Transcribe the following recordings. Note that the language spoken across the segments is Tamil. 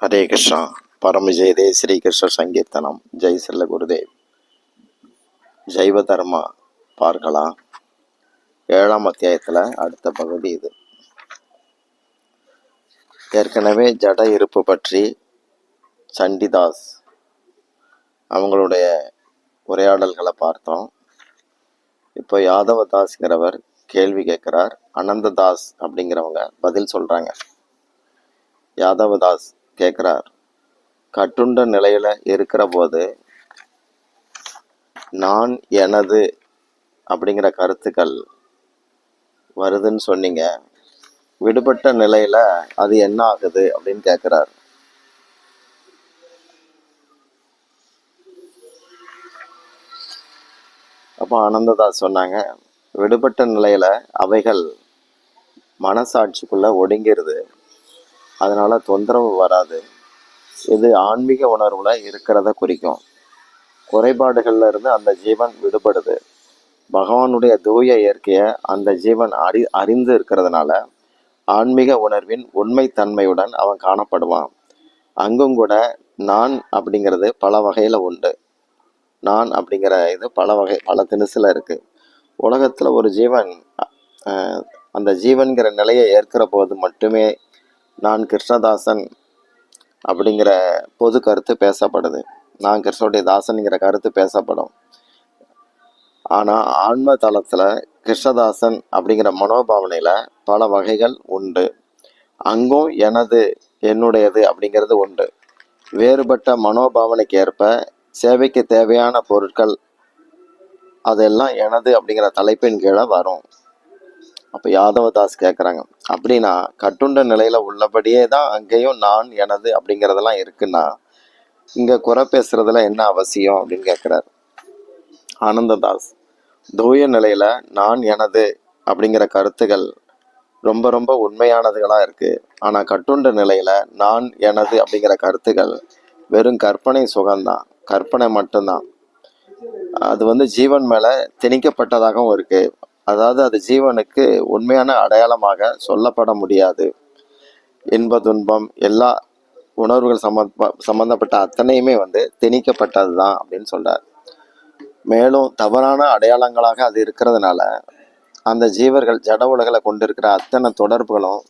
ஹரே கிருஷ்ணா. பரம ஸ்ரீகிருஷ்ண சங்கீர்த்தனம். ஜெய் செல்ல குருதேவ். ஜைவ தர்மா பார்க்கலாம். ஏழாம் அத்தியாயத்தில் அடுத்த பகுதி இது. ஏற்கனவே ஜட இருப்பு பற்றி சண்டிதாஸ் அவங்களுடைய உரையாடல்களை பார்த்தோம். இப்போ யாதவதாஸ்ங்கிறவர் கேள்வி கேட்குறார். அனந்ததாஸ் அப்படிங்கிறவங்க பதில் சொல்கிறாங்க யாதவதாஸ் கேட்குறார். கட்டுண்ட நிலையில் இருக்கிற போது நான் எனது அப்படிங்கிற கருத்துக்கள் வருதுன்னு சொன்னீங்க. விடுபட்ட நிலையில் அது என்ன ஆகுது அப்படின்னு கேட்குறார். அப்போ ஆனந்ததாஸ் சொன்னாங்க விடுபட்ட நிலையில் அவைகள் மனசாட்சிக்குள்ளே ஒடுங்கிருது. அதனால் தொந்தரவு வராது. இது ஆன்மீக உணர்வில் இருக்கிறத குறிக்கும். குறைபாடுகளில் இருந்து அந்த ஜீவன் விடுபடுது. பகவானுடைய தூய இயற்கையை அந்த ஜீவன் அறி அறிந்து இருக்கிறதுனால ஆன்மீக உணர்வின் உண்மை தன்மையுடன் அவன் காணப்படுவான். அங்கும் கூட நான் அப்படிங்கிறது பல வகையில் உண்டு. நான் அப்படிங்கிற இது பல வகை பல திணுசில் இருக்குது உலகத்தில் ஒரு ஜீவன் அந்த ஜீவன்கிற நிலையை ஏற்கிற போது மட்டுமே நான் கிருஷ்ணதாசன் அப்படிங்கிற பொது கருத்து பேசப்படுது. நான் கிருஷ்ணனுடைய தாசன்ங்கிற கருத்து பேசப்படும். ஆனால் ஆன்ம தளத்தில் கிருஷ்ணதாசன் அப்படிங்கிற மனோபாவனையில் பல வகைகள் உண்டு. அங்கும் எனது என்னுடையது அப்படிங்கிறது உண்டு. வேறுபட்ட மனோபாவனைக்கு ஏற்ப சேவைக்கு தேவையான பொருட்கள் அதெல்லாம் எனது அப்படிங்கிற தலைப்பின் கீழே வரும். அப்போ யாதவதாஸ் கேட்குறாங்க அப்படின்னா கட்டுண்ட நிலையில் உள்ளபடியே தான் அங்கேயும் நான் எனது அப்படிங்கிறதெல்லாம் இருக்குன்னா இங்கே குறை பேசுறதுல என்ன அவசியம் அப்படின்னு கேட்குறாரு ஆனந்ததாஸ் தூய நிலையில் நான் எனது அப்படிங்கிற கருத்துகள் ரொம்ப ரொம்ப உண்மையானதுகளாக இருக்குது ஆனால் கட்டுண்ட நிலையில் நான் எனது அப்படிங்கிற கருத்துக்கள் வெறும் கற்பனை சுகம்தான். கற்பனை மட்டும்தான். அது வந்து ஜீவன் மேலே திணிக்கப்பட்டதாகவும் இருக்குது அதாவது அது ஜீவனுக்கு உண்மையான அடையாளமாக சொல்லப்பட முடியாது. இன்ப துன்பம் எல்லா உணர்வுகள் சம்மந்த சம்பந்தப்பட்ட அத்தனையுமே வந்து திணிக்கப்பட்டது தான் அப்படின்னு சொல்றார். மேலும் தவறான அடையாளங்களாக அது இருக்கிறதுனால அந்த ஜீவர்கள் ஜட உலகில் கொண்டிருக்கிற அத்தனை தொடர்புகளும்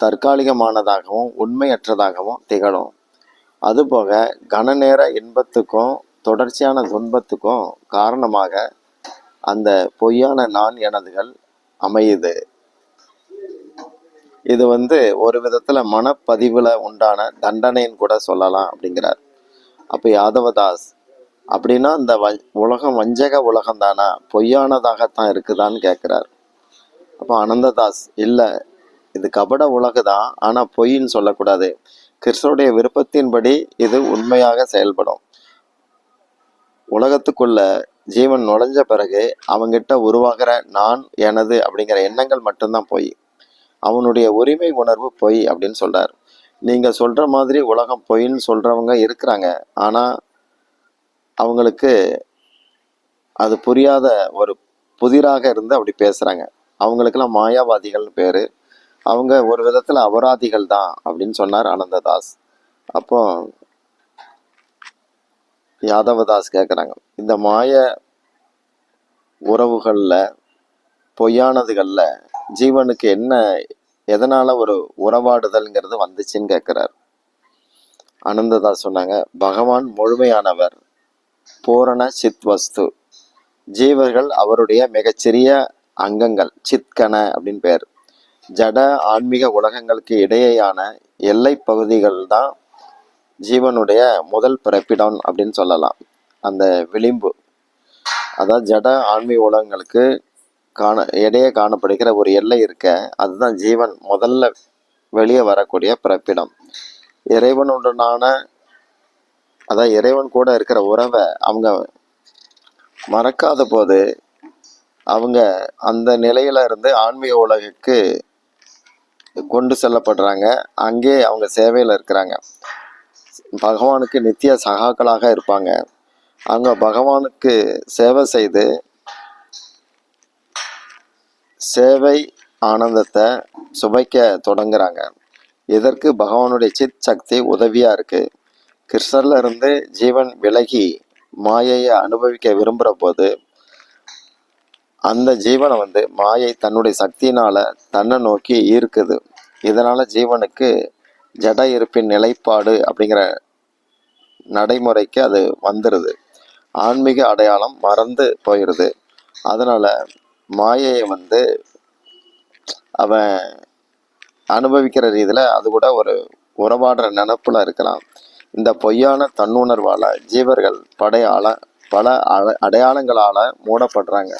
தற்காலிகமானதாகவும் உண்மையற்றதாகவும் திகழும். அதுபோக கனநேர இன்பத்துக்கும் தொடர்ச்சியான துன்பத்துக்கும் காரணமாக அந்த பொய்யான நான் எனதுகள் அமையுது. இது வந்து ஒரு விதத்துல மனப்பதிவுல உண்டான தண்டனைன்னு கூட சொல்லலாம் அப்படிங்கிறார். அப்ப யாதவதாஸ் அப்படின்னா இந்த வ உலகம் வஞ்சக உலகம் தானா? பொய்யானதாகத்தான் இருக்குதான்னு கேட்கிறார் அப்போ அனந்ததாஸ் இல்லை இது கபட உலகுதான் ஆனா பொய்ன்னு சொல்லக்கூடாது. கிருஷ்ணனுடைய விருப்பத்தின்படி இது உண்மையாக செயல்படும். உலகத்துக்குள்ள ஜீவன் நுழைஞ்ச பிறகு அவங்கிட்ட உருவாகிற நான் எனது அப்படிங்கிற எண்ணங்கள் மட்டும்தான் பொய் அவனுடைய உரிமை உணர்வு பொய் அப்படின்னு சொல்றார். நீங்க சொல்ற மாதிரி உலகம் பொய்ன்னு சொல்றவங்க இருக்கிறாங்க. ஆனா அவங்களுக்கு அது புரியாத ஒரு புதிராக இருந்து அப்படி பேசுறாங்க. அவங்களுக்கெல்லாம் மாயாவாதிகள்னு பேரு. அவங்க ஒரு விதத்துல அபராதிகள் தான் அப்படின்னு சொன்னார் ஆனந்ததாஸ். அப்போ யாதவதாஸ் கேட்குறாங்க இந்த மாய உறவுகளில் பொய்யானதுகளில் ஜீவனுக்கு என்ன எதனால் ஒரு உறவாடுதல்ங்கிறது வந்துச்சுன்னு கேட்குறார் அனந்ததாஸ் சொன்னாங்க பகவான் முழுமையானவர் பூரண சித் வஸ்து ஜீவர்கள் அவருடைய மிகச்சிறிய அங்கங்கள் சித்கன அப்படின்னு பேர். ஜட ஆன்மீக உலகங்களுக்கு இடையேயான எல்லை பகுதிகள் தான் ஜீவனுடைய முதல் பிறப்பிடம் அப்படின்னு சொல்லலாம். அந்த விளிம்பு. அதாவது ஜட ஆன்மீக உலகங்களுக்கு காண இடையே காணப்படுகிற ஒரு எல்லை இருக்க அதுதான் ஜீவன். முதல்ல வெளியே வரக்கூடிய பிறப்பிடம். இறைவனுடனான அதான் இறைவன் கூட இருக்கிற உறவை அவங்க மறக்காத போது அவங்க அந்த நிலையில இருந்து ஆன்மீக உலகுக்கு கொண்டு செல்லப்படுறாங்க. அங்கே அவங்க சேவையில் இருக்கிறாங்க. பகவானுக்கு நித்திய சகாக்களாக இருப்பாங்க. அவங்க பகவானுக்கு சேவை செய்து சேவை ஆனந்தத்தை சுவைக்க தொடங்குறாங்க. இதற்கு பகவானுடைய சித் சக்தி உதவியாக இருக்குது கிருஷ்ணர்ல இருந்து ஜீவன் விலகி மாயையை அனுபவிக்க விரும்புகிற போது அந்த ஜீவனை வந்து மாயை தன்னுடைய சக்தியினால் தன்னை நோக்கி ஈர்க்குது. இதனால் ஜீவனுக்கு ஜட இருப்பின் நிலைப்பாடு அப்படிங்கிற நடைமுறைக்கு அது வந்துடுது ஆன்மீக அடையாளம் மறந்து போயிடுது அதனால் மாயையை வந்து அவன் அனுபவிக்கிற ரீதியில் அது கூட ஒரு உறவாடுற நினப்பில் இருக்கலாம். இந்த பொய்யான தன்னுணர்வால் ஜீவர்கள் படையாள பல அட- அடையாளங்களால் மூடப்படுறாங்க.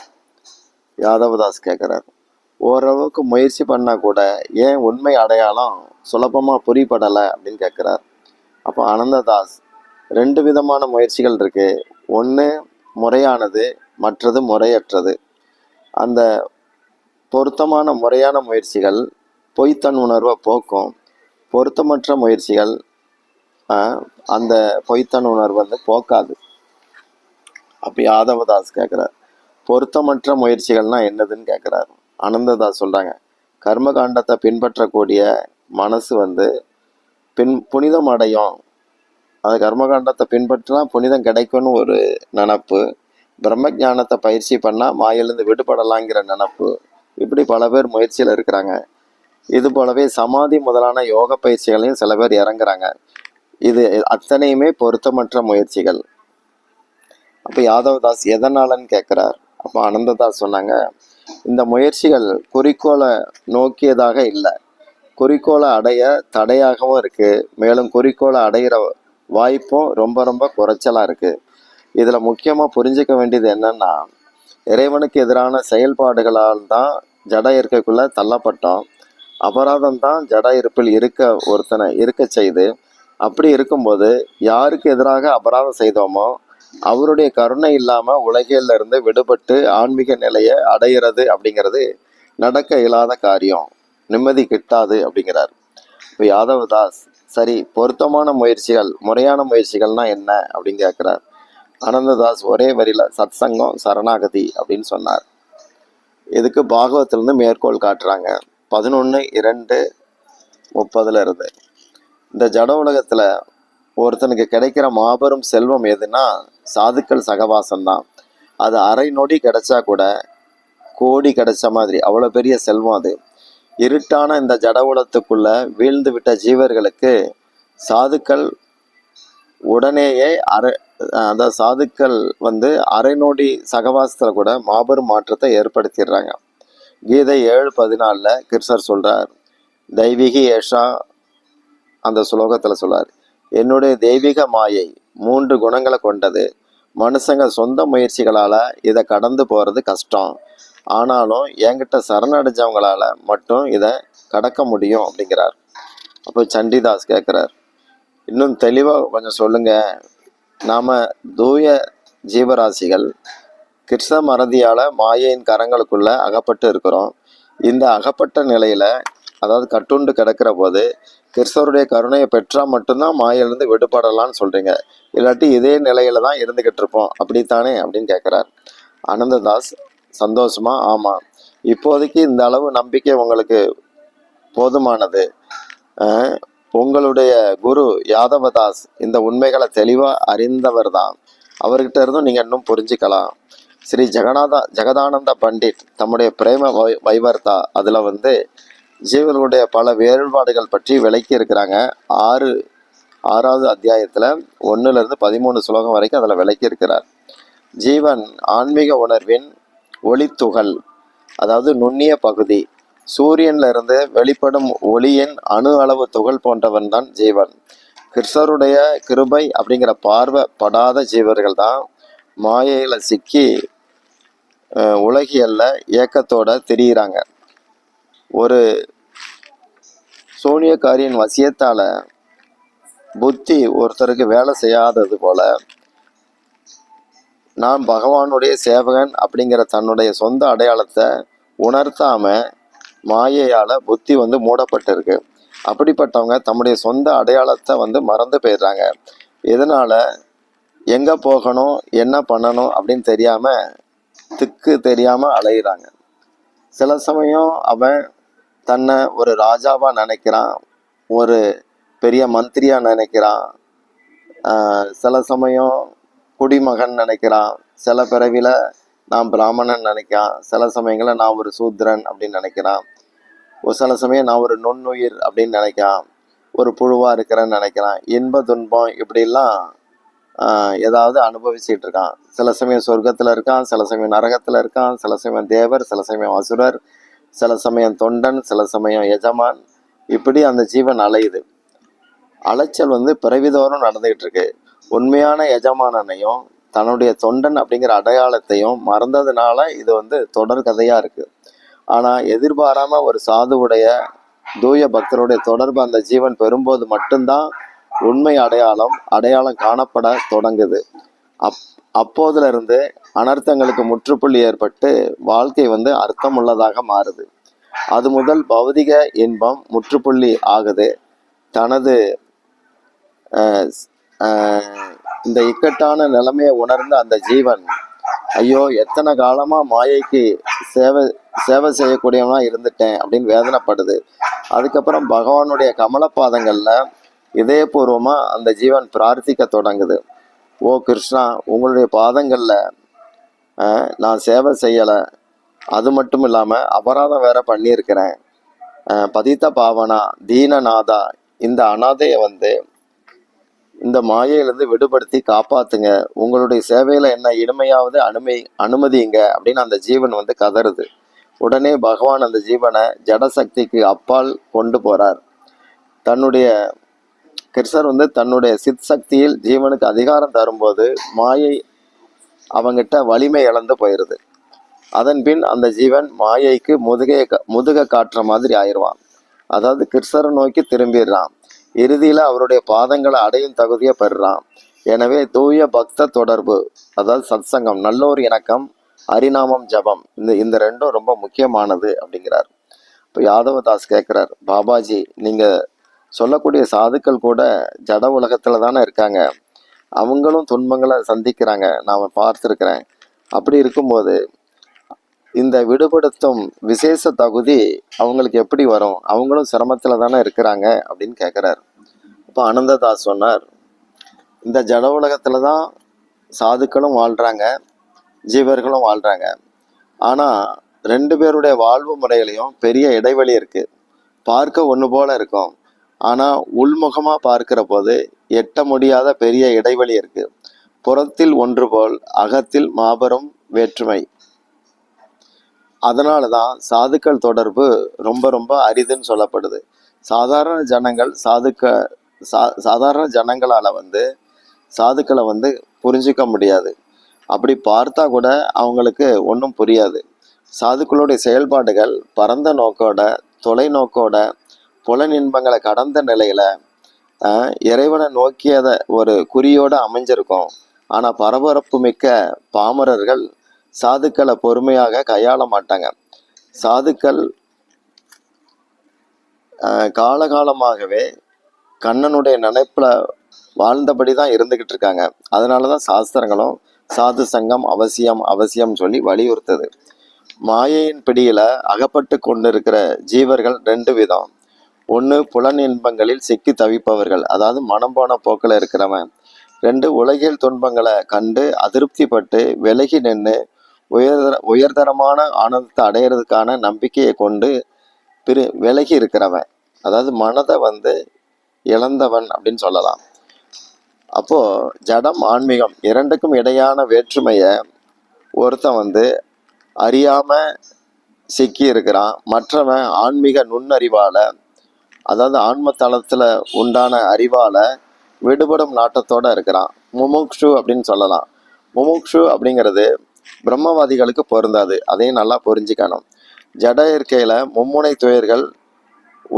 யாதவதாஸ் கேட்குறாரு ஓரளவுக்கு முயற்சி பண்ணால் கூட ஏன் உண்மை அடையாளம் சுலபமாக புரியப்படலை அப்படின்னு கேட்குறார் அப்போ ஆனந்ததாஸ் ரெண்டு விதமான முயற்சிகள் இருக்கு. ஒன்று முறையானது மற்றது முறையற்றது. அந்த பொருத்தமான முறையான முயற்சிகள் பொய்த்தன் உணர்வை போக்கும் பொருத்தமற்ற முயற்சிகள் அந்த பொய்த்தன் உணர்வு வந்து போக்காது. அப்படி யாதவதாஸ் கேட்குறார் பொருத்தமற்ற முயற்சிகள்னா என்னதுன்னு கேட்குறாரு ஆனந்ததாஸ் சொல்கிறாங்க கர்மகாண்டத்தை பின்பற்றக்கூடிய மனசு வந்து பின் புனிதம் அடையும் அது கர்மகாண்டத்தை பின்பற்றினா புனிதம் கிடைக்கும்னு ஒரு நினப்பு. பிரம்ம ஞானத்தை பயிற்சி பண்ணால் மாயிலிருந்து விடுபடலாங்கிற நினப்பு. இப்படி பல பேர் முயற்சியில் இருக்கிறாங்க. இது போலவே சமாதி முதலான யோக பயிற்சிகளையும் சில பேர் இறங்குறாங்க. இது அத்தனையுமே பொருத்தமற்ற முயற்சிகள். அப்போ யாதவதாஸ் எதனாலன்னு கேட்குறார் அப்போ அனந்ததாஸ் சொன்னாங்க இந்த முயற்சிகள் குறிக்கோளை நோக்கியதாக இல்லை. குறிக்கோளை அடைய தடையாகவும் இருக்குது மேலும் குறிக்கோளை அடையிற வாய்ப்பும் ரொம்ப ரொம்ப குறைச்சலாக இருக்குது இதில் முக்கியமாக புரிஞ்சுக்க வேண்டியது என்னென்னா இறைவனுக்கு எதிரான செயல்பாடுகளால் தான் ஜட இருக்கைக்குள்ளே தள்ளப்பட்டோம். அபராதம் தான் ஜட இருப்பில் இருக்க ஒருத்தனை இருக்க செய்து அப்படி இருக்கும்போது யாருக்கு எதிராக அபராதம் செய்தோமோ அவருடைய கருணை இல்லாமல் உலகில இருந்து விடுபட்டு ஆன்மீக நிலையை அடையிறது அப்படிங்கிறது நடக்க இயலாத காரியம். நிம்மதி கிட்டாது அப்படிங்கிறார். இப்போ யாதவதாஸ் சரி பொருத்தமான முயற்சிகள் முறையான முயற்சிகள்னா என்ன அப்படின்னு கேட்குறார். அனந்ததாஸ் ஒரே வரியில சத்சங்கம் சரணாகதி அப்படின்னு சொன்னார். இதுக்கு பாகவத்திலேருந்து மேற்கோள் காட்டுறாங்க. பதினொன்று இரண்டு முப்பதுல இருந்து. இந்த ஜட உலகத்தில் ஒருத்தனுக்கு கிடைக்கிற மாபெரும் செல்வம் எதுனா சாதுக்கள் சகவாசம் தான் அது அரை நொடி கிடைச்சா கூட கோடி கிடைச்ச மாதிரி அவ்வளோ பெரிய செல்வம் அது. இருட்டான இந்த ஜட உலகத்துக்குள்ள வீழ்ந்து விட்ட ஜீவர்களுக்கு சாதுக்கள் உடனேயே அரை அந்த சாதுக்கள் வந்து அரை நொடி சகவாசத்தில் கூட மாபெரும் மாற்றத்தை ஏற்படுத்திடுறாங்க. கீதை ஏழு பதினாலில் கிருஷ்ணர் சொல்கிறார் தெய்வீகி ஏஷா அந்த ஸ்லோகத்தில் சொல்கிறார் என்னுடைய தெய்வீக மாயை மூன்று குணங்களை கொண்டது. மனுஷங்க சொந்த முயற்சிகளால் இதை கடந்து போகிறது கஷ்டம். ஆனாலும் என்கிட்ட சரணடைஞ்சவங்களால மட்டும் இதை கடக்க முடியும் அப்படிங்கிறார். அப்போ சண்டிதாஸ் கேட்குறார் இன்னும் தெளிவாக கொஞ்சம் சொல்லுங்கள் நாம் தூய ஜீவராசிகள் கிருஷ்ண மறதியால் மாயையின் கரங்களுக்குள்ளே அகப்பட்டு இருக்கிறோம். இந்த அகப்பட்ட நிலையில் அதாவது கட்டுண்டு கிடக்கிற போது கிறிஸ்தவருடைய கருணையை பெற்றால் மட்டும்தான் மாயிலிருந்து விடுபடலாம்னு சொல்கிறீங்க இல்லாட்டி இதே நிலையில தான் இருந்துக்கிட்டு இருப்போம். அப்படித்தானே? அப்படின்னு கேட்குறார் ஆனந்ததாஸ் சந்தோஷமா? ஆமாம் இப்போதைக்கு இந்த அளவு நம்பிக்கை உங்களுக்கு போதுமானது. உங்களுடைய குரு யாதவதாஸ் இந்த உண்மைகளை தெளிவாக அறிந்தவர் தான் அவர்கிட்ட இருந்தும் நீங்கள் இன்னும் புரிஞ்சுக்கலாம். ஸ்ரீ ஜெகநாத ஜெகதானந்த பண்டிட் தம்முடைய பிரேம வை வைவர்த்தா அதில் வந்து ஜீவர்களுடைய பல வேறுபாடுகள் பற்றி விளக்கி இருக்கிறாங்க. ஆறு ஆறாவது அத்தியாயத்தில் ஒன்றுலேருந்து பதிமூணு ஸ்லோகம் வரைக்கும் அதில் விளக்கி இருக்கிறார். ஜீவன் ஆன்மீக உணர்வின் ஒளித்துகள் அதாவது நுண்ணிய பகுதி. சூரியன்ல இருந்து வெளிப்படும் ஒளியின் அணு அளவு துகள் போன்றவன் தான் ஜீவன். கிருஷ்ணருடைய கிருபை அப்படிங்கிற பார்வை படாத ஜீவர்கள் தான் மாயையில் சிக்கி உலகியல்ல ஏக்கத்தோட திரியிறாங்க. ஒரு சூனியக்காரியின் வசியத்தால புத்தி ஒருத்தருக்கு வேலை செய்யாதது போல நான் பகவானுடைய சேவகன் அப்படிங்கிற தன்னுடைய சொந்த அடையாளத்தை உணர்த்தாம மாயையால் புத்தி வந்து மூடப்பட்டிருக்கு. அப்படிப்பட்டவங்க தம்முடைய சொந்த அடையாளத்தை வந்து மறந்து போயிடுறாங்க. இதனால் எங்கே போகணும்? என்ன பண்ணணும்? அப்படின்னு தெரியாமல் திக்கு தெரியாமல் அலையிறாங்க. சில சமயம் அவன் தன்னை ஒரு ராஜாவாக நினைக்கிறான் ஒரு பெரிய மந்திரியாக நினைக்கிறான். சில சமயம் குடிமகன் நினைக்கிறான். சில பிறவில நான் பிராமணன் நினைக்கிறான். சில சமயங்களில் நான் ஒரு சூத்ரன் அப்படின்னு நினைக்கிறான். ஒரு சில சமயம் நான் ஒரு நுண்ணுயிர் அப்படின்னு நினைக்கிறான். ஒரு புழுவாக இருக்கிறேன்னு நினைக்கிறான். இன்ப துன்பம் இப்படிலாம் ஏதாவது அனுபவிச்சுட்டு இருக்கான். சில சமயம் சொர்க்கத்தில் இருக்கான் சில சமயம் நரகத்தில் இருக்கான் சில சமயம் தேவர் சில சமயம் அசுரர் சில சமயம் தொண்டன் சில சமயம் எஜமான். இப்படி அந்த ஜீவன் அலையுது. அலைச்சல் வந்து பிறவிதோறும் நடந்துகிட்டு இருக்கு. உண்மையான எஜமானனையும் தன்னுடைய தொண்டன் அப்படிங்கிற அடையாளத்தையும் மறந்ததுனால இது வந்து தொடர் கதையா இருக்கு. ஆனா எதிர்பாராம ஒரு சாதுவுடைய தூய பக்தருடைய தொடர்பு அந்த ஜீவன் பெறும்போது மட்டும்தான் உண்மை அடையாளம் அடையாளம் காணப்பட தொடங்குது. அப் அப்போதுல இருந்து அனர்த்தங்களுக்கு முற்றுப்புள்ளி ஏற்பட்டு வாழ்க்கை வந்து அர்த்தமுள்ளதாக மாறுது. அது முதல் பௌதிக இன்பம் முற்றுப்புள்ளி ஆகுது. தனது இந்த இக்கட்டான நிலைமையை உணர்ந்த அந்த ஜீவன் ஐயோ எத்தனை காலமாக மாயைக்கு சேவை சேவை செய்யக்கூடியவனா இருந்துட்டேன் அப்படின்னு வேதனைப்படுது. அதுக்கப்புறம் பகவானுடைய கமலப்பாதங்களில் இதயபூர்வமாக அந்த ஜீவன் பிரார்த்திக்க தொடங்குது. ஓ கிருஷ்ணா உங்களுடைய பாதங்களில் நான் சேவை செய்யலை. அது மட்டும் இல்லாமல் அபராதம் வேற பண்ணியிருக்கிறேன். பதித்த பாவனா தீனநாதா இந்த அனாதையை வந்து இந்த மாயையிலிருந்து விடுபடுத்தி காப்பாத்துங்க. உங்களுடைய சேவையில என்ன இனிமையாவது அனுமதி அனுமதிங்க அப்படின்னு அந்த ஜீவன் வந்து கதறுது. உடனே பகவான் அந்த ஜீவனை ஜடசக்திக்கு அப்பால் கொண்டு போறார். தன்னுடைய கிருஷ்ணர் வந்து தன்னுடைய சித் சக்தியில் ஜீவனுக்கு அதிகாரம் தரும்போது மாயை அவங்கிட்ட வலிமை இழந்து போயிடுது அதன் பின் அந்த ஜீவன் மாயைக்கு முதுகை முதுக காட்டுற மாதிரி ஆயிடுவான். அதாவது கிருஷ்ணரை நோக்கி திரும்பிடுறான். இறுதியில் அவருடைய பாதங்களை அடையும் தகுதியை பெறுறான். எனவே தூய பக்த தொடர்பு அதாவது சத்சங்கம் நல்லோர் இணக்கம் அரிநாமம் ஜபம் இந்த இந்த ரெண்டும் ரொம்ப முக்கியமானது அப்படிங்கிறார். இப்போ யாதவதாஸ் கேட்குறார் பாபாஜி நீங்கள் சொல்லக்கூடிய சாதுக்கள் கூட ஜட உலகத்தில் தானே இருக்காங்க. அவங்களும் துன்பங்களை சந்திக்கிறாங்க. நான் பார்த்துருக்குறேன். அப்படி இருக்கும்போது இந்த விடுபடுத்தும் விசேஷ தகுதி அவங்களுக்கு எப்படி வரும்? அவங்களும் சிரமத்தில் தானே இருக்கிறாங்க அப்படின்னு கேட்குறாரு இப்போ அனந்ததாஸ் சொன்னார் இந்த ஜட உலகத்தில் தான் சாதுக்களும் வாழ்கிறாங்க ஜீவர்களும் வாழ்கிறாங்க ஆனால் ரெண்டு பேருடைய வாழ்வு முறையிலையும் பெரிய இடைவெளி இருக்குது பார்க்க ஒன்று போல இருக்கும். ஆனால் உள்முகமாக பார்க்கிற போது எட்ட முடியாத பெரிய இடைவெளி இருக்குது புறத்தில் ஒன்று போல் அகத்தில் மாபெரும் வேற்றுமை. அதனால தான் சாதுக்கள் தொடர்பு ரொம்ப ரொம்ப அரிதுன்னு சொல்லப்படுது. சாதாரண ஜனங்கள் சாதுக்க சா சாதாரண ஜனங்களால் வந்து சாதுக்களை வந்து புரிஞ்சிக்க முடியாது. அப்படி பார்த்தா கூட அவங்களுக்கு ஒன்றும் புரியாது. சாதுக்களுடைய செயல்பாடுகள் பரந்த நோக்கோட தொலைநோக்கோட புலனின்பங்களை கடந்த நிலையில் இறைவனை நோக்கியத ஒரு குறியோடு அமைஞ்சிருக்கும். ஆனால் பரபரப்பு மிக்க பாமரர்கள் சாதுக்களை பொறுமையாக கையாள மாட்டாங்க. சாதுக்கள் காலகாலமாகவே கண்ணனுடைய நினைப்பில் வாழ்ந்தபடி தான் இருந்துக்கிட்டு இருக்காங்க அதனால தான் சாஸ்திரங்களும் சாது சங்கம் அவசியம் அவசியம் சொல்லி வலியுறுத்துது. மாயையின் பிடியில் அகப்பட்டு கொண்டிருக்கிற ஜீவர்கள் ரெண்டு விதம். ஒன்று புலன் இன்பங்களில் சிக்கி தவிப்பவர்கள் அதாவது மனம் போன போக்கில் இருக்கிறவன். ரெண்டு உலகியல் துன்பங்களை கண்டு அதிருப்திப்பட்டு விலகி நின்று உயர்தர உயர்தரமான ஆனந்தத்தை அடையிறதுக்கான நம்பிக்கையை கொண்டு பிரி விலகி இருக்கிறவன் அதாவது மனதை வந்து இழந்தவன் அப்படின்னு சொல்லலாம். அப்போ ஜடம் ஆன்மீகம் இரண்டுக்கும் இடையான வேற்றுமையை ஒருத்தன் வந்து அறியாம சிக்கி இருக்கிறான். மற்றவன் ஆன்மீக நுண்ணறிவால் அதாவது ஆன்ம தளத்தில் உண்டான அறிவால் விடுபடும் நாட்டத்தோட இருக்கிறான். முமுக்ஷு அப்படின்னு சொல்லலாம். முமுக்ஷு அப்படிங்கிறது பிரம்மவாதிகளுக்கு பொருந்தாது. அதையும் நல்லா புரிஞ்சுக்கணும். ஜட இருக்கையில் மும்முனை துயர்கள்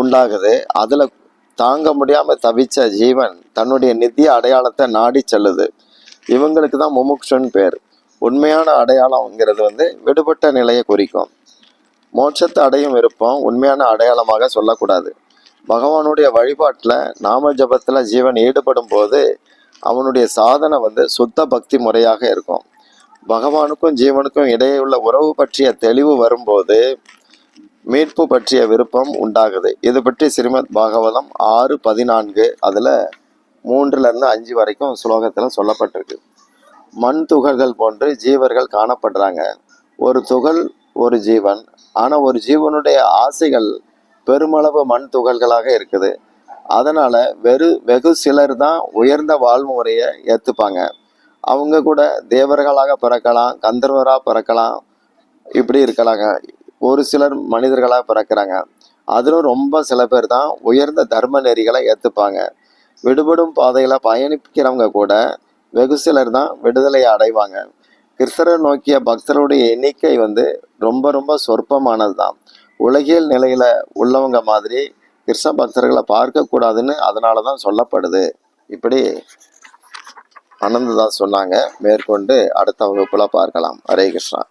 உண்டாகுது. அதில் தாங்க முடியாமல் தவிச்ச ஜீவன் தன்னுடைய நித்திய அடையாளத்தை நாடி செல்லுது. இவங்களுக்கு தான் முமுக்ஷன் பேர். உண்மையான அடையாளம்ங்கிறது வந்து விடுபட்ட நிலையை குறிக்கும். மோட்சத்தை அடையும் விருப்பம் உண்மையான அடையாளமாக சொல்லக்கூடாது. பகவானுடைய வழிபாட்டில் நாம ஜபத்தில் ஜீவன் ஈடுபடும் போது அவனுடைய சாதனை வந்து சுத்த பக்தி முறையாக இருக்கும். பகவானுக்கும் ஜீவனுக்கும் இடையே உள்ள உறவு பற்றிய தெளிவு வரும்போது மீட்பு பற்றிய விருப்பம் உண்டாகுது. இது பற்றி ஸ்ரீமத் பாகவதம் ஆறு பதினான்கு அதில் மூன்றுலேருந்து அஞ்சு வரைக்கும் ஸ்லோகத்தில் சொல்லப்பட்டிருக்கு. மண் துகள்கள் போன்று ஜீவர்கள் காணப்படுறாங்க. ஒரு துகள் ஒரு ஜீவன். ஆனால் ஒரு ஜீவனுடைய ஆசைகள் பெருமளவு மண் துகள்களாக இருக்குது. அதனால் வெறு வெகு சிலர் தான் உயர்ந்த வாழ்வு முறையை ஏற்றுப்பாங்க அவங்க கூட தேவர்களாக பிறக்கலாம் கந்தர்வராக பிறக்கலாம் இப்படி இருக்கலாங்க. ஒரு சிலர் மனிதர்களாக பிறக்கிறாங்க. அதிலும் ரொம்ப சில பேர் தான் உயர்ந்த தர்ம நெறிகளை ஏற்றுப்பாங்க விடுபடும் பாதையில் பயணிக்கிறவங்க கூட வெகு சிலர் தான் விடுதலை அடைவாங்க. கிறிஸ்தரை நோக்கிய பக்தருடைய எண்ணிக்கை வந்து ரொம்ப ரொம்ப சொற்பமானது தான் உலகியல் நிலையில் உள்ளவங்க மாதிரி கிருஷ்ண பக்தர்களை பார்க்கக்கூடாதுன்னு அதனால தான் சொல்லப்படுது. இப்படி அனந்ததான் சொன்னாங்க. மேற்கொண்டு அடுத்த வகுப்புல பார்க்கலாம் ஹரே கிருஷ்ணா.